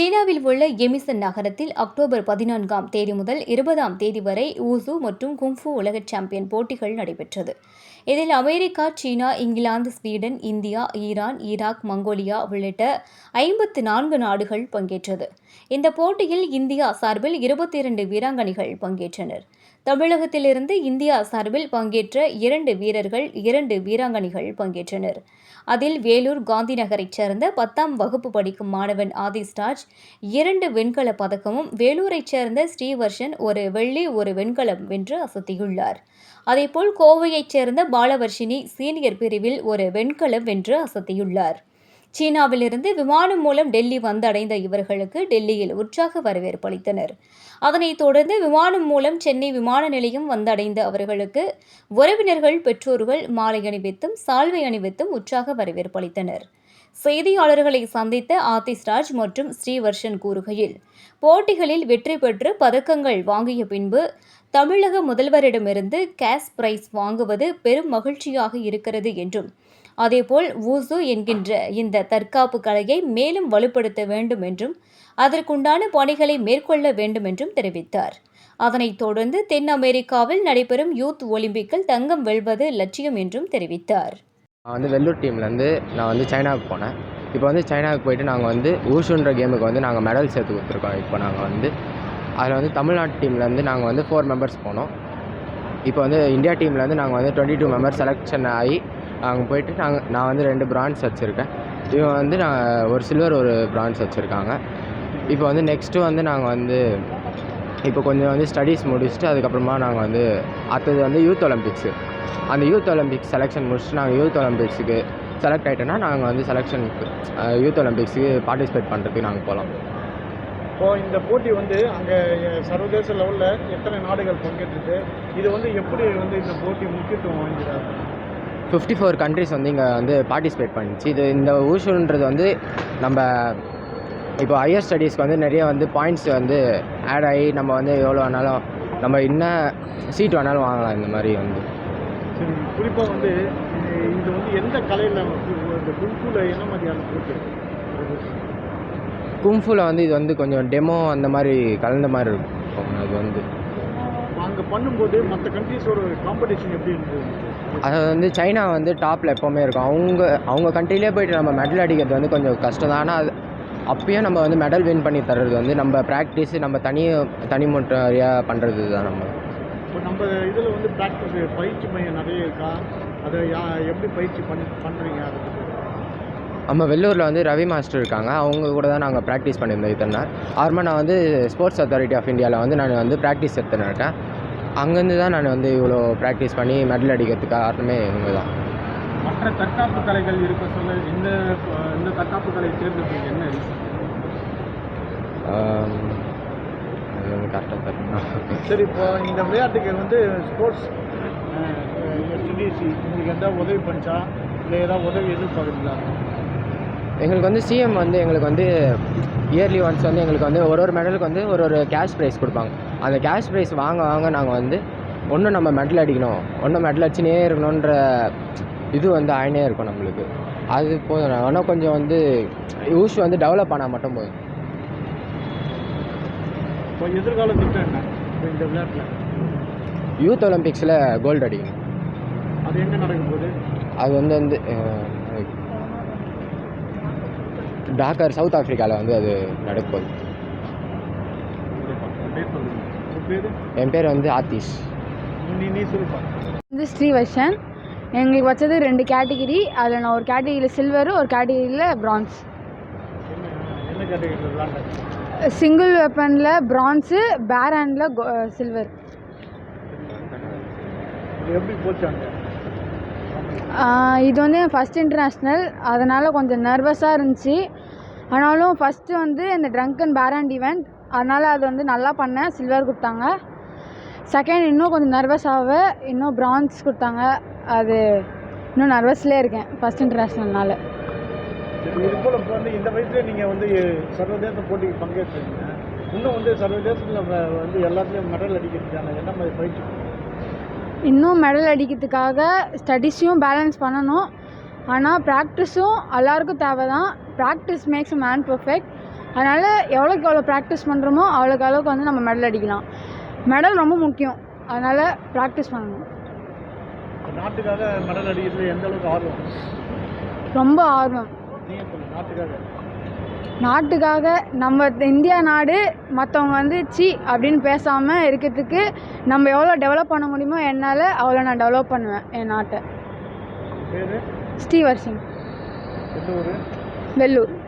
சீனாவில் உள்ள எமிசன் நகரத்தில் அக்டோபர் பதினான்காம் தேதி முதல் இருபதாம் தேதி வரை ஊசு மற்றும் குங்ஃபு உலக சாம்பியன் போட்டிகள் நடைபெற்றது. இதில் அமெரிக்கா சீனா England Sweden India Iran Iraq Mongolia உள்ளிட்ட ஐம்பத்து நான்கு நாடுகள் பங்கேற்றது. இந்த போட்டியில் இந்தியா சார்பில் இருபத்தி இரண்டு வீராங்கனைகள் பங்கேற்றனர். தமிழகத்திலிருந்து இந்தியா சார்பில் பங்கேற்ற இரண்டு வீரர்கள் இரண்டு வீராங்கனைகள் பங்கேற்றனர். அதில் வேலூர் காந்திநகரைச் சேர்ந்த பத்தாம் வகுப்பு படிக்கும் மாணவன் ஆதிஸ்டாஜ் இரண்டு வெண்கலப் பதக்கமும் வேலூரைச் சேர்ந்த ஸ்ரீவர்ஷன் ஒரு வெள்ளி ஒரு வெண்கலம் வென்று அசத்தியுள்ளார். அதேபோல் கோவையைச் சேர்ந்த பாலவர்ஷினி சீனியர் பிரிவில் ஒரு வெண்கலம் வென்று அசத்தியுள்ளார். சீனாவிலிருந்து விமானம் மூலம் டெல்லி வந்தடைந்த இவர்களுக்கு டெல்லியில் உற்சாக வரவேற்பு அளித்தனர். அதனைத் தொடர்ந்து விமானம் மூலம் சென்னை விமான நிலையம் வந்தடைந்த அவர்களுக்கு உறவினர்கள் பெற்றோர்கள் மாலை அணிவித்தும் சால்வை அணிவித்தும் உற்சாக வரவேற்பு அளித்தனர். செய்தியாளர்களை சந்தித்த ஆதிஸ்ராஜ் மற்றும் ஸ்ரீவர்ஷன் கூறுகையில் போட்டிகளில் வெற்றி பெற்று பதக்கங்கள் வாங்கிய பின்பு தமிழக முதல்வரிடமிருந்து கேஷ் பிரைஸ் வாங்குவது பெரும் மகிழ்ச்சியாக இருக்கிறது என்றும் அதேபோல் வூசு என்கின்ற இந்த தற்காப்பு கலையை மேலும் வலுப்படுத்த வேண்டும் என்றும் அதற்குண்டான பணிகளை மேற்கொள்ள வேண்டும் என்றும் தெரிவித்தார். அதனைத் தொடர்ந்து தென் அமெரிக்காவில் நடைபெறும் யூத் ஒலிம்பிக்கில் தங்கம் வெல்வது லட்சியம் என்றும் தெரிவித்தார். நான் வந்து வெள்ளூர் டீம்லேருந்து நான் வந்து சைனாவுக்கு போனேன். இப்போ வந்து சைனாவுக்கு போயிட்டு நாங்கள் வந்து ஊஷுன்ற கேமுக்கு வந்து நாங்கள் மெடல் சேர்த்து கொடுத்துருக்கோம். இப்போ நாங்கள் வந்து அதில் வந்து தமிழ்நாட்டு டீம்லேருந்து நாங்கள் வந்து ஃபோர் மெம்பர்ஸ் போனோம். இப்போ வந்து இந்தியா டீம்லேருந்து நாங்கள் வந்து டுவெண்ட்டி டூ மெம்பர்ஸ் செலெக்ஷன் ஆகி அங்கே போயிட்டு நாங்கள் நான் வந்து ரெண்டு பிராண்ட்ஸ் வச்சுருக்கேன். இவன் வந்து நான் ஒரு சில்வர் ஒரு பிராண்ட்ஸ் வச்சுருக்காங்க. இப்போ வந்து நெக்ஸ்ட்டு வந்து நாங்கள் வந்து இப்போ கொஞ்சம் வந்து ஸ்டடீஸ் முடிச்சுட்டு அதுக்கப்புறமா நாங்கள் வந்து அடுத்தது வந்து யூத் ஒலிம்பிக்ஸு அந்த யூத் ஒலிம்பிக்ஸ் செலெக்ஷன் முடிச்சுட்டு நாங்கள் யூத் ஒலிம்பிக்ஸுக்கு செலக்ட் ஆகிட்டோன்னா நாங்கள் வந்து செலெக்ஷனுக்கு யூத் ஒலிம்பிக்ஸுக்கு பார்ட்டிசிபேட் பண்ணுறதுக்கு நாங்கள் போகலாம் இப்போ இந்த போட்டி வந்து அங்கே சர்வதேச லெவலில் எத்தனை நாடுகள் பங்கேற்றுது இது வந்து எப்படி வந்து இந்த போட்டி முக்கியத்துவம் வாங்கிறாங்க ஃபிஃப்டி ஃபோர் கண்ட்ரிஸ் வந்து இங்கே வந்து பார்ட்டிசிபேட் பண்ணிச்சு. இது இந்த ஊஷுன்றது வந்து நம்ம இப்போ ஹையர் ஸ்டடீஸ்க்கு வந்து நிறைய வந்து பாயிண்ட்ஸ் வந்து ஆட் ஆகி நம்ம வந்து எவ்வளோ வேணாலும் நம்ம என்ன சீட் வேணாலும் வாங்கலாம் இந்த மாதிரி வந்து. சரி குறிப்பாக வந்து இது வந்து எந்த கலையில் இந்த என்ன மாதிரியான கும்ஃபுல வந்து இது வந்து கொஞ்சம் டெமோ அந்த மாதிரி கலந்த மாதிரி இருக்கும். அது வந்து அங்கே பண்ணும்போது மற்ற கண்ட்ரீஸோட காம்படிஷன் எப்படி இருந்தது? அது வந்து சைனா வந்து டாப்பில் எப்போவுமே இருக்கும். அவங்க அவங்க கண்ட்ரிலே போயிட்டு நம்ம மெடல் அடிக்கிறது வந்து கொஞ்சம் கஷ்டம் தான். ஆனால் அது அப்பயும் நம்ம வந்து மெடல் வின் பண்ணி தர்றது வந்து நம்ம ப்ராக்டிஸ் நம்ம தனி தனி முறையாக பண்ணுறது தான் நம்ம. இப்போ நம்ம இதில் வந்து ப்ராக்டிஸ் பயிற்சி மையம் நிறைய இருக்கா? அதை எப்படி பயிற்சி பண்ணி பண்ணுறீங்க அதை? நம்ம வெள்ளூரில் வந்து ரவி மாஸ்டர் இருக்காங்க. அவங்க கூட தான் நாங்கள் ப்ராக்டிஸ் பண்ணியிருந்தோம் இத்தனை நாள். அப்புறமா நான் வந்து ஸ்போர்ட்ஸ் அத்தாரிட்டி ஆஃப் இந்தியாவில் வந்து நான் வந்து ப்ராக்டிஸ் எடுத்துன்னு இருக்கேன். அங்கேருந்து தான் நான் வந்து இவ்வளோ ப்ராக்டிஸ் பண்ணி மெடல் அடிக்கிறதுக்கு காரணமே இவங்க தான் மற்ற தற்காப்பு கலைகள் இருக்க சொல்ல இந்த இந்த தற்காப்பு கலை தேர்ந்தெடுப்பீங்க என்ன ஆம், அது வந்து கரெக்டாக தரணும் சரி இப்போ இந்த விளையாட்டுக்கு வந்து ஸ்போர்ட்ஸ் சிடிசி உங்களுக்கு எதாவது உதவி பண்ணிச்சா? இல்லை ஏதாவது உதவி எதிர்பார்க்குறீங்களா எங்களுக்கு வந்து சிஎம் வந்து எங்களுக்கு வந்து இயர்லி ஒன்ஸ் வந்து எங்களுக்கு வந்து ஒரு ஒரு மெடலுக்கு வந்து ஒரு ஒரு கேஷ் ப்ரைஸ் கொடுப்பாங்க. அந்த கேஷ் ப்ரைஸ் வாங்க வாங்க நாங்கள் வந்து ஒன்றும் நம்ம மெடல் அடிக்கணும் ஒன்றும் மெடல் அடிச்சுனே இருக்கணுன்ற இது வந்து ஆயினே இருக்கும் நம்மளுக்கு. அது போதும். ஆனால் கொஞ்சம் வந்து யூஸ் வந்து டெவலப் ஆனால் மட்டும் போதும். இப்போ எதிர்கால திட்டம் என்ன? இப்போ இந்த விளையாட்டில்? யூத் ஒலிம்பிக்ஸில் கோல்டு அடிக்கணும். அது எங்கே நடக்க போகுது? அது வந்து வந்து டாக்கர் சவுத் ஆஃப்ரிக்காவில் வந்து அது பேர் என் பேர் வந்து ஆத்திஷ் நீ நீ சொல்லுப்பா வந்து ஸ்ரீவர்ஷன். எங்களுக்கு வச்சது ரெண்டு கேட்டகிரி. அதில் நான் ஒரு கேட்டகிரியில் சில்வரு ஒரு கேட்டகிரியில் பிரான்ஸ் சிங்கிள் வெப்பனில் பிரான்ஸு பேர் ஹேண்டில் சில்வர் இது வந்து என் ஃபஸ்ட் இன்டர்நேஷ்னல் அதனால் கொஞ்சம் நர்வஸாக இருந்துச்சு. ஆனாலும் ஃபஸ்ட்டு வந்து இந்த trunk and bare hand event அதனால் அது வந்து நல்லா பண்ணேன். சில்வர் கொடுத்தாங்க. செகண்ட் இன்னும் கொஞ்சம் நர்வஸ் ஆக இன்னும் பிரான்ஸ் கொடுத்தாங்க. அது இன்னும் நர்வஸ்லேயே இருக்கேன். ஃபஸ்ட் இன்டர்நேஷ்னல்னால இப்போ வந்து இந்த நீங்கள் வந்து சர்வதேச போட்டிக்கு பங்கேற்றுருக்கீங்க இன்னும் வந்து சர்வதேசத்தில் வந்து எல்லாத்துலேயும் மெடல் அடிக்கிறதுக்கான என்ன மாதிரி பயிற்சி இன்னும் மெடல் அடிக்கிறதுக்காக ஸ்டடீஸையும் பேலன்ஸ் பண்ணணும். ஆனால் ப்ராக்டிஸும் எல்லாருக்கும் தேவை தான் ப்ராக்டிஸ் மேக்ஸ் மேன் பர்ஃபெக்ட் அதனால் எவ்வளோக்கு எவ்வளோ ப்ராக்டிஸ் பண்ணுறோமோ அவ்வளோக்கு அளவுக்கு வந்து நம்ம மெடல் அடிக்கலாம். மெடல் ரொம்ப முக்கியம். அதனால் ப்ராக்டிஸ் பண்ணணும். நாட்டுக்காக மெடல் அடிக்கிறது எந்த அளவுக்கு ஆர்வம்? ரொம்ப ஆர்வம். நாட்டுக்காக. நம்ம இந்தியா நாடு மற்றவங்க வந்து சி அப்படின்னு பேசாமல் இருக்கிறதுக்கு நம்ம எவ்வளோ டெவலப் பண்ண முடியுமோ என்னால் அவ்வளோ நான் டெவலப் பண்ணுவேன் என் நாட்டை. பேர்? ஸ்ரீவர்ஷன். எந்த ஊர் வெள்ளூர் சரி.